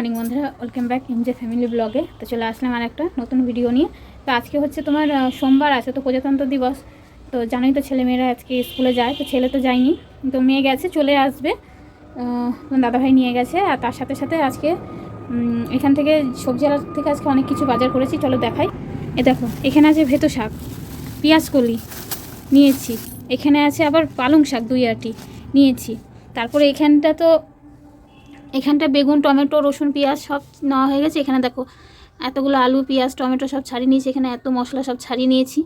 Morning বন্ধুরা welcome back এমজে family ব্লগে তো চলে আসলাম আর একটা নতুন ভিডিও নিয়ে। তো আজকে হচ্ছে তোমার সোমবার আছে, তো প্রজাতন্ত্র দিবস। তো জানোই তো ছেলেমেয়েরা আজকে স্কুলে যায়, তো ছেলে তো যায়নি। তো মেয়ে গেছে, চলে আসবে। দাদাভাই নিয়ে গেছে, আর তার সাথে সাথে আজকে এখান থেকে সবজি আলার থেকে আজকে অনেক কিছু বাজার করেছি, চলো দেখাই। এ দেখো, এখানে আছে ভেতো শাক, পেঁয়াজ কলি নিয়েছি। এখানে আছে আবার পালং শাক দুই আটি নিয়েছি। তারপরে এখানটা তো এখানটা বেগুন, টমেটো, রসুন, পেঁয়াজ সব নেওয়া হয়ে গেছে। এখানে দেখো এতগুলো আলু, পেঁয়াজ, টমেটো সব ছাড়িয়ে নিয়েছি। এখানে এত মশলা সব ছাড়িয়ে নিয়েছি।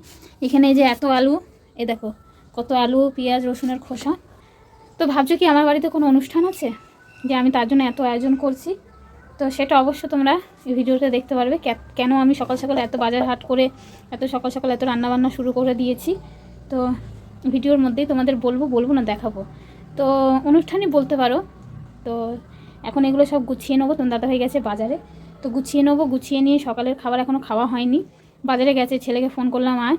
এখানে এই যে এত আলু, এ দেখো কত আলু, পেঁয়াজ, রসুনের খোসা। তো ভাবছ কি আমার বাড়িতে কোনো অনুষ্ঠান আছে? যে আমি তার জন্য এত আয়োজন করছি? তো সেটা অবশ্য তোমরা এই ভিডিওতে দেখতে পারবে। কেন আমি সকাল সকাল এত বাজার হাট করে এত সকাল সকাল এত রান্নাবান্না শুরু করে দিয়েছি? তো ভিডিওর মধ্যেই তোমাদের বলব বলব না, দেখাবো। তো অনুষ্ঠানই বলতে পারো। তো এখন এগুলো সব গুছিয়ে নেব। তোমার দাদা হয়ে গেছে বাজারে। তো গুছিয়ে নেব, গুছিয়ে নিয়ে সকালের খাবার এখনও খাওয়া হয়নি। বাজারে গেছে, ছেলেকে ফোন করলাম, আয়।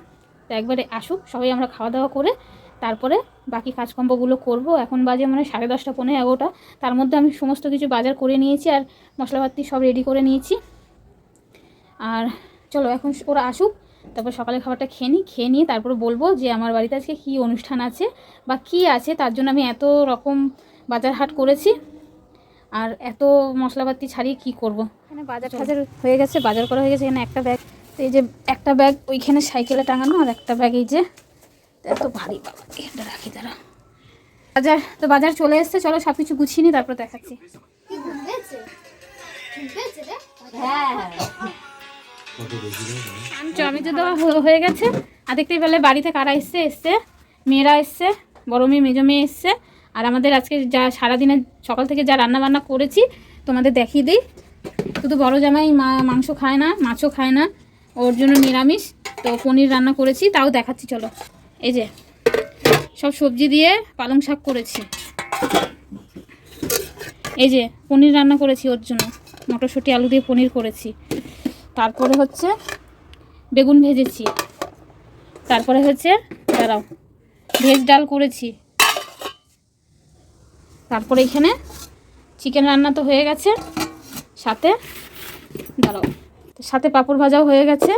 তো একবারে আসুক, সবাই আমরা খাওয়া দাওয়া করে তারপরে বাকি কাজকর্মগুলো করব। এখন বাজে মানে সাড়ে দশটা পনেরো এগারোটা। তার মধ্যে আমি সমস্ত কিছু বাজার করে নিয়েছি আর মশলাপাতি সব রেডি করে নিয়েছি। আর চলো, এখন ওরা আসুক, তারপর সকালে খাবারটা খেয়ে নিই। খেয়ে নিয়ে তারপরে বলব যে আমার বাড়িতে আজকে কী অনুষ্ঠান আছে বা কী আছে, তার জন্য আমি এত রকম বাজার হাট করেছি। আর এত মশলাপাতি ছাড়িয়ে কি করব? এখানে বাজার টাজার হয়ে গেছে বাজার করা হয়ে গেছে এখানে একটা ব্যাগ তো এই যে একটা ব্যাগ ওইখানে সাইকেলে টাঙানো আর একটা ব্যাগ এই যে এত ভারী বাবা এখানটা রাখি তারা বাজার তো বাজার চলে এসছে চলো সব কিছু গুছিয়ে নিই তারপর দেখাচ্ছি। জমিতে দেওয়া হ- হয়ে গেছে। আর দেখতেই পেলে বাড়িতে কারা এসছে? এসছে মেয়েরা এসছে বড় মেয়ে মেজো মেয়ে এসছে। আর আমাদের আজকে যা সারাদিনে সকাল থেকে যা রান্না বান্না করেছি, তোমাদের দেখিয়ে দিই। শুধু বড় জামাই মাংস খায় না, মাছও খায় না, ওর জন্য নিরামিষ, তো পনির রান্না করেছি, তাও দেখাচ্ছি, চলো। এই যে, সব সবজি দিয়ে পালং শাক করেছি। এই যে, পনির রান্না করেছি ওর জন্য, মটরশুঁটি, আলু দিয়ে পনির করেছি। তারপরে হচ্ছে বেগুন ভেজেছি। তারপরে হচ্ছে, দাঁড়াও, ভেজ ডাল করেছি। তারপরে এখানে চিকেন রান্না তো হয়ে গেছে। সাথে দাঁড়াও। সাথে পাঁপড় ভাজাও হয়ে গেছে।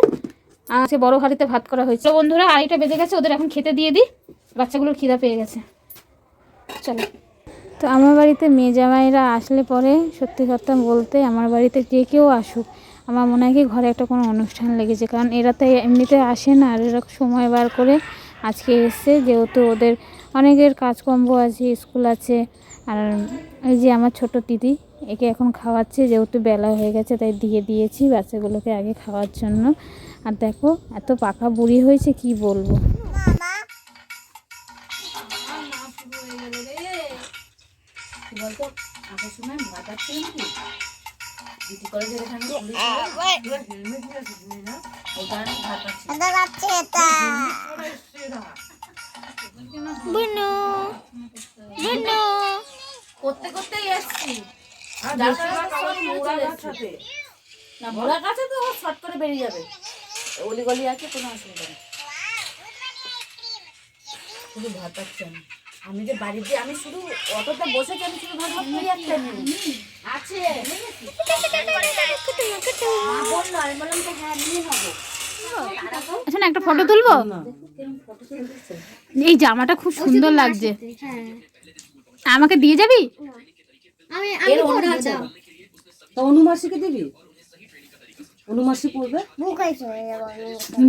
আর আজকে বড় হাঁড়িতে ভাত করা হয়েছে। বন্ধুরা, আড়াইটা বেজে গেছে, ওদের এখন খেতে দিয়ে দিই। বাচ্চাগুলোর খিদা পেয়ে গেছে। চলো। তো আমার বাড়িতে মেয়ে জামাইরা আসলে পরে সত্যি কথা বলতে আমার বাড়িতে যে কেউ আসুক, আমার মনে হয় কি ঘরে একটা কোনো অনুষ্ঠান লেগেছে। কারণ এরা তো এমনিতে আসে না, আর এরা সময় বার করে আজকে এসছে। যেহেতু ওদের অনেকের কাজকর্ম আছে, স্কুল আছে আর এই যে আমার ছোট দিদি একে এখন খাওয়াচ্ছে যেহেতু বেলা হয়ে গেছে তাই দিয়ে দিয়েছি বাচ্চাগুলোকে আগে খাওয়ার জন্য। আর দেখো এত পাকা বুড়ি হয়েছে কি বলব? বলতো আগের সময় ভাত আসছে নাকি ডিউটি কলেজের এখানে হেলমেট দিয়ে না ওই কারণে ভাত আসছে করতে করতেই এসছি। না গাছে তো শর্ট করে বেরিয়ে যাবে। অলি গলি আছে কোনো অসুবিধা নেই। শুধু ভাত পাচ্ছি আমি। আমি যে বাড়িতে আমি শুধু অতটা বসেছি আমি শুধু ভাত ভাত করি একটা আছে। মা বলল আমি বললাম যে হ্যাঁ নিয়ে নেব। আচ্ছা না একটা ফটো তুলবো? এই জামাটা খুব সুন্দর লাগছে। আমাকে দিয়ে যাবি? এর অন্য আছে তো অনুমাসিকে দিবি? অনুমাসি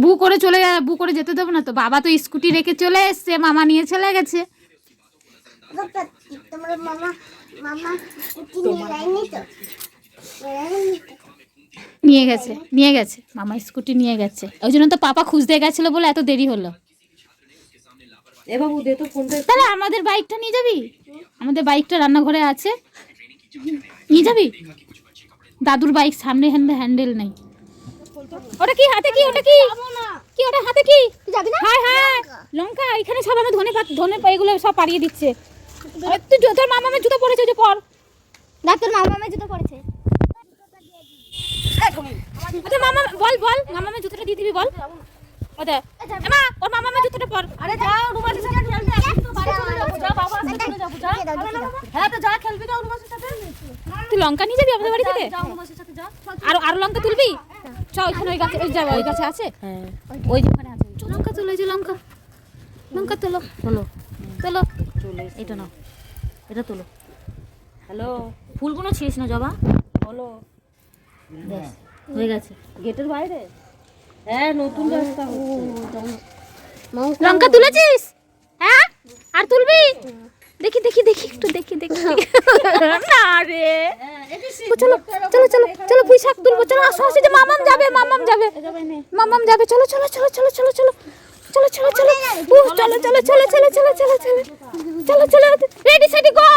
বু করে চলে যা বু করে যেতে দেবো না তো। বাবা তো স্কুটি রেখে চলে এসছে মামা নিয়ে চলে গেছে। তো। নিয়ে গেছে নিয়ে গেছে। মামা স্কুটি নিয়ে গেছে। ওই জন্য তো পাপা খুঁজতে গেছিল বলে এত দেরি হলো। এ বাবু দে তো ফোনটা তাহলে আমাদের বাইকটা নিয়ে যাবি? আমাদের বাইকটা রান্নাঘরে আছে। নিয়ে যাবি? দাদুর বাইক সামনে হ্যান্ডেল হ্যান্ডেল নেই। ওটা কি? হাতে কি? ওটা কি? কি? ওটা হাতে কি? যাবি হাই হাই। লঙ্কা এখানে সব আমার ধনে পাত ধনে পা- এগুলো সব পাড়িয়ে দিচ্ছে। তুই তোর মামা আমার জুতো পরেছে যে পর। দেখ তোর মামা আমার জুতো পড়েছে আচ্ছা মামা বল বল। মামা আমার জুতোটা দিয়ে দিবি বল। ওটা এমা ওর মামা আমার জুতোটা পর। আরে যাও রুমালি সাথে হ্যাঁ তো যা খেলবি তো অনুমাসের সাথে। তুই লঙ্কা নিয়ে যাবি আমাদের বাড়ি থেকে সাথে যা। আর আর লঙ্কা তুলবি? চ ওইখানে ওই গাছে ওই যাবে ওই গাছে আছে। হ্যাঁ। ওই যে ওখানে আছে। লঙ্কা তোলো যে লঙ্কা। লঙ্কা তোলো। তোলো। তোলো। চলে এটা নাও। এটা তোলো। হ্যালো। ফুলগুলো ছিঁড়িস না জবা? বলো। হয়ে গেছে। গেটের বাইরে? হ্যাঁ নতুন রাস্তা লঙ্কা তুলেছিস হ্যাঁ আর তুলবি দেখি দেখি দেখি একটু দেখি দেখি না রে চলো চলো চলো চলো পুঁই শাক তুলবো চলো আসো আসো যে মামাম যাবে মামাম যাবে মামাম যাবে চলো চলো চলো চলো চলো চলো চলো চলো চলো উ চলো চলো চলো চলো চলো চলো চলো চলো চলো রেডি সেডি গো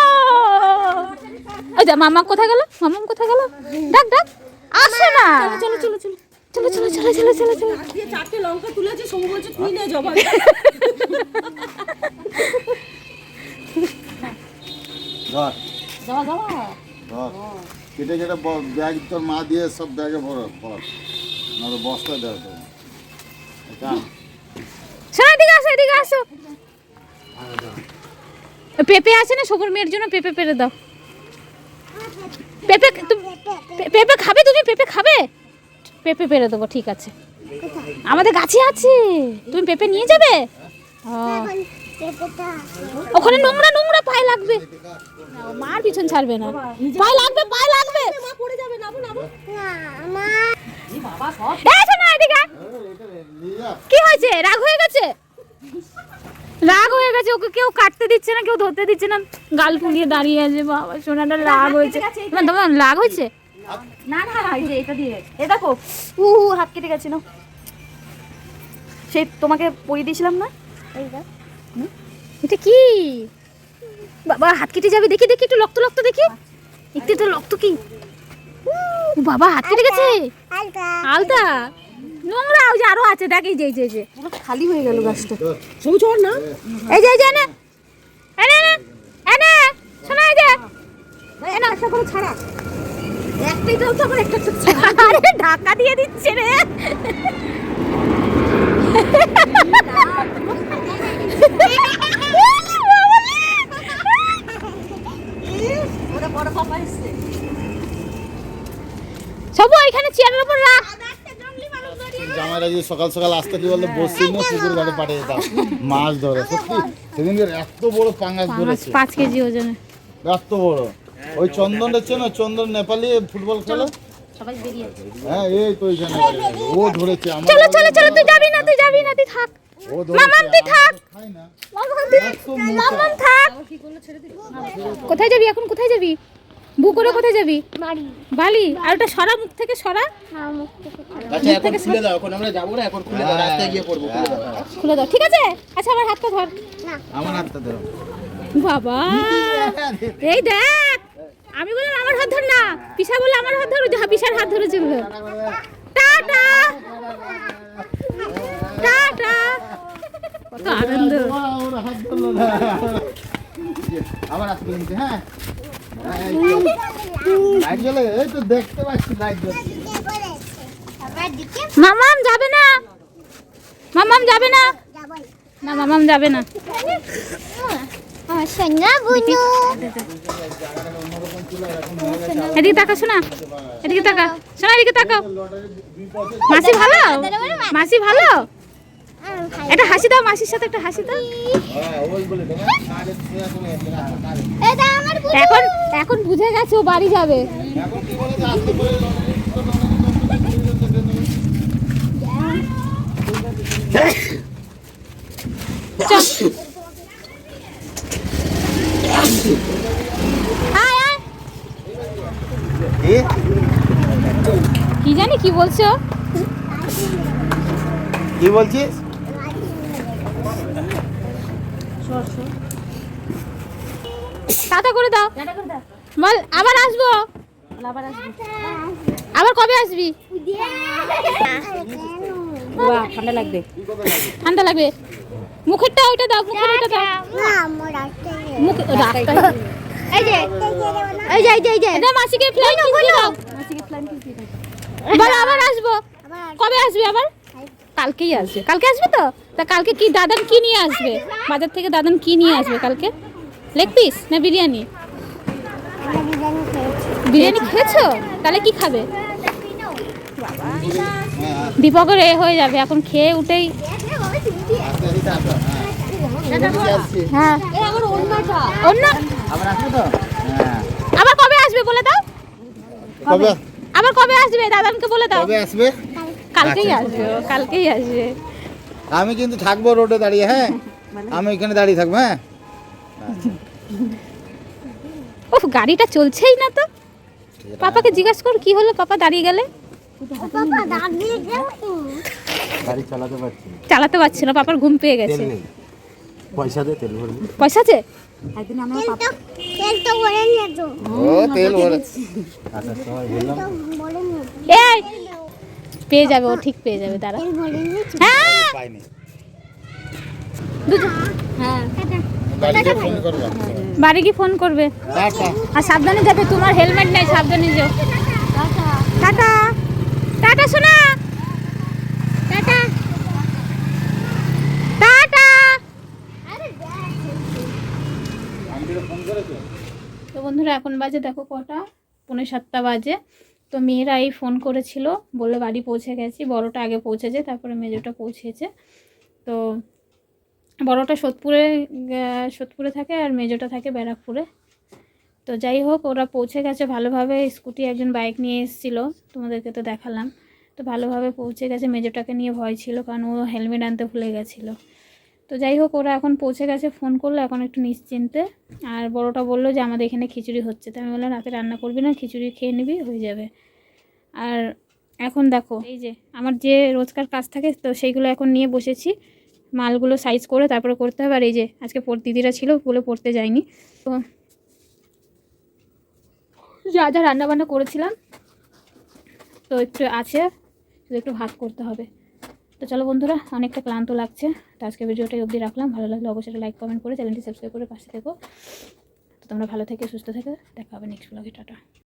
যা মামা কোথায় গেল মামাম কোথায় গেল ডাক ডাক আসে না চলো চলো চলো চলো চলো চলো চলো চলো চলো। চারটে লঙ্কা তুলেছি সবু বলছে তুই নে জবা ধর। জবা জবা? ধর। কেটে কেটে ব- ব্যাগ তোর মা দিয়ে সব ব্যাগে ভরো ভর। নাহলে বস্তা দেয় তো এটা এদিকে আসো এদিকে আসো। পেঁপে আছে না সবুর মেয়ের জন্য? পেঁপে পেরে দাও। পেঁপে পেঁপে খাবে তুমি? পেঁপে খাবে? পেঁপে পেরে দেবো ঠিক আছে। আমাদের গাছে আছে। তুমি পেঁপে নিয়ে যাবে? ওখানে নোংরা নোংরা পায়ে লাগবে। মার পিছন ছাড়বে না। পায়ে লাগবে পায়ে লাগবে। মা পড়ে যাবে নাবো নাবো না আমার এই বাবা সব এই শোনো এদিকে। আয়। নিয়ে যা কি হয়েছে? রাগ হয়ে গেছে? রাগ হয়ে গেছে ওকে কেউ কাটতে দিচ্ছে না কেউ ধরতে দিচ্ছে না। গাল ফুলিয়ে দাঁড়িয়ে আছে বাবা সোনাটা রাগ হয়েছে। তোমার রাগ হয়েছে? না না এই যে এটা দিয়ে। এ দেখো উ হু, হাত কেটে গেছে না সেই তোমাকে পরিয়ে দিয়েছিলাম না? এটা কি? বাবা হাত কেটে যাবে দেখি দেখি একটু রক্ত রক্ত দেখি। একটু একটু রক্ত কি? বাবা হাত কেটে গেছে। আলতা। আলতা? নোংরা ওই যে আরও আছে দেখ এই যে এই যে, যে। খালি হয়ে গেল গাছটা। সবু চড় না? এই যে এই যে এনে। এনে এনে। এনে শোনা এই যে। এনে আশা করে ছাড়া। একটাই তো আবার একটা একটা আরে ঢাকা দিয়ে দিচ্ছে রে। সবু এখানে চেয়ারের উপর রাখ। জামাইরা যে সকাল সকাল আসতে কি বলতো বসছি না পুকুর ঘাটে পাঠিয়ে যেতাম মাছ ধরে সত্যি সেদিনকে এত বড় পাঙ্গাস ধরেছে। পাঁচ কেজি ওজনে। এত বড়। ওই চন্দন হচ্ছে না চন্দন নেপালি ফুটবল খেলে? সবাই বেরিয়ে আছে হ্যাঁ এই তো ওইখানে ও ধরেছে আমার চলো চলো চলো তুই যাবি না তুই যাবি না তুই থাক। মামাম তুই মামাম কোথায় যাবি এখন? কোথায় যাবি? বু করে কোথায় যাবি? বালি? আর ওটা সরা মুখ থেকে সরা? না মুখ থেকে আচ্ছা এখন খুলে দাও এখন আমরা যাব না এখন খুলে দাও রাস্তায় গিয়ে পড়ব খুলে দাও। ঠিক আছে? আচ্ছা আমার হাতটা ধর। আমার হাতটা ধরো। বাবা! এই দেখ! আমি বললাম আমার হাত ধর না। পিসা বলে আমার হাত ধরো। হ্যাঁ, পিসার হাত ধরে চলল টাটা! টাটা! কত আনন্দ। আবার আসবে হ্যাঁ। মামাম যাবে না। মামাম যাবে না। না মামাম যাবে না। এদিকে তাকা শোনা এদিকে তাকা শোনা এদিকে তাকাও। মাসি ভালো? মাসি ভালো? একটা হাসি দাও মাসির সাথে একটা হাসি দাও। এখন এখন বুঝে গেছে ও বাড়ি যাবে। দিচ্ছি কি জানি কি বলছো কি বলছিস? টাটা করে দাও। বল আবার আসব? আবার কবে আসবি? ঠান্ডা লাগবে। ঠান্ডা লাগবে। মুখেরটা ওইটা দাও মুখের ওইটা দাও। না আমার রাখতে মুখ রাখটা এই যে এই যে এই যে এই যে। এটা মাসিকে ফ্লাইট কিস দাও। মাসিকে প্ল্যান কি দিয়ে বল আবার আসব। কবে আসবি আবার? কালকেই আসবে। কালকে আসবে তো? তা কালকে কি দাদান কি নিয়ে আসবে? বাজার থেকে দাদান কি নিয়ে আসবে কালকে? লেগ পিস না বিরিয়ানি? বিরিয়ানি খেয়েছি? বিরিয়ানি খেয়েছো তাহলে কি খাবে? দীপকের এ হয়ে যাবে। এখন খেয়ে উঠেই হ্যাঁ। আবার আসবে তো? হ্যাঁ। আবার কবে আসবে বলে দাও? কবে? আবার কবে আসবে? দাদানকে বলে দাও। কবে আসবে? কালকেই আসবে কালকেই আসবে। আমি কিন্তু থাকব রোডে দাঁড়িয়ে হ্যাঁ? আমি এখানে দাঁড়িয়ে থাকব হ্যাঁ? উফ গাড়িটা চলছেই না তো। পাপাকে জিজ্ঞাসা কর কি হলো? পাপা দাঁড়িয়ে গেলে? পাপা দাঁড়িয়ে গেল। গাড়ি চালাতে পারছি না। চালাতে পারছি না পাপার ঘুম পেয়ে গেছে। পয়সা দে তেল ভরবি। পয়সা আছে? তেল তো তেল তো বলে নিয়ে তো ও তেল ভরে সময় বললাম। এই! পেয়ে যাবে ও ঠিক পেয়ে যাবে দাঁড়া। তেল বলে নিয়ে হ্যাঁ! পাইনি। হ্যাঁ। বাড়িতে ফোন করব বাড়ি কি ফোন করবে। আর সাবধানে যাবে তোমার হেলমেট নেই সাবধানে যাও। টাটা। টাটা। শোনা টাটা টাটা তো বন্ধুরা, এখন বাজে দেখো কটা? পনেরো সাতটা বাজে। তো মেয়েরা এই ফোন করেছিল বলে বাড়ি পৌঁছে গেছি। বড়টা আগে পৌঁছেছে, তারপরে মেজোটা পৌঁছেছে। তো বড়টা সোদপুরে সোদপুরে থাকে আর মেজোটা থাকে ব্যারাকপুরে। তো যাই হোক, ওরা পৌঁছে গেছে ভালোভাবে। স্কুটি একজন বাইক নিয়ে এসেছিল, তোমাদেরকে তো দেখালাম। তো ভালোভাবে পৌঁছে গেছে। মেজোটাকে নিয়ে ভয় ছিল, কারণ ও হেলমেট আনতে ভুলে গেছিল। তো যাই হোক, ওরা এখন পৌঁছে গেছে ফোন করল, এখন একটু নিশ্চিন্তে। আর বড়টা বলল যে, আমাদের এখানে খিচুড়ি হচ্ছে। তো আমি বললাম, রাতে রান্না করবি না, খিচুড়ি খেয়ে নিবি, হয়ে যাবে। আর এখন দেখো, এই যে, আমার যে রোজকার কাজ থাকে, তো সেইগুলো এখন নিয়ে বসেছি। মালগুলো সাইজ করে তারপরে করতে হবে। আর এই যে, আজকে দিদিরা ছিল বলে পড়তে যায়নি। তো যা যা রান্নাবান্না করেছিলাম, তো একটু আছে একটু ভাত করতে হবে। তো চলো বন্ধুরা, অনেকটা ক্লান্ত লাগছে, তো আজকে ভিডিওটাই অবধি রাখলাম। ভালো লাগলে অবশ্যই লাইক কমেন্ট করে চ্যানেলটি সাবস্ক্রাইব করে পাশে থেকো। তো তোমরা ভালো থেকে, সুস্থ থেকে। দেখা হবে নেক্সট ব্লগে টাটা।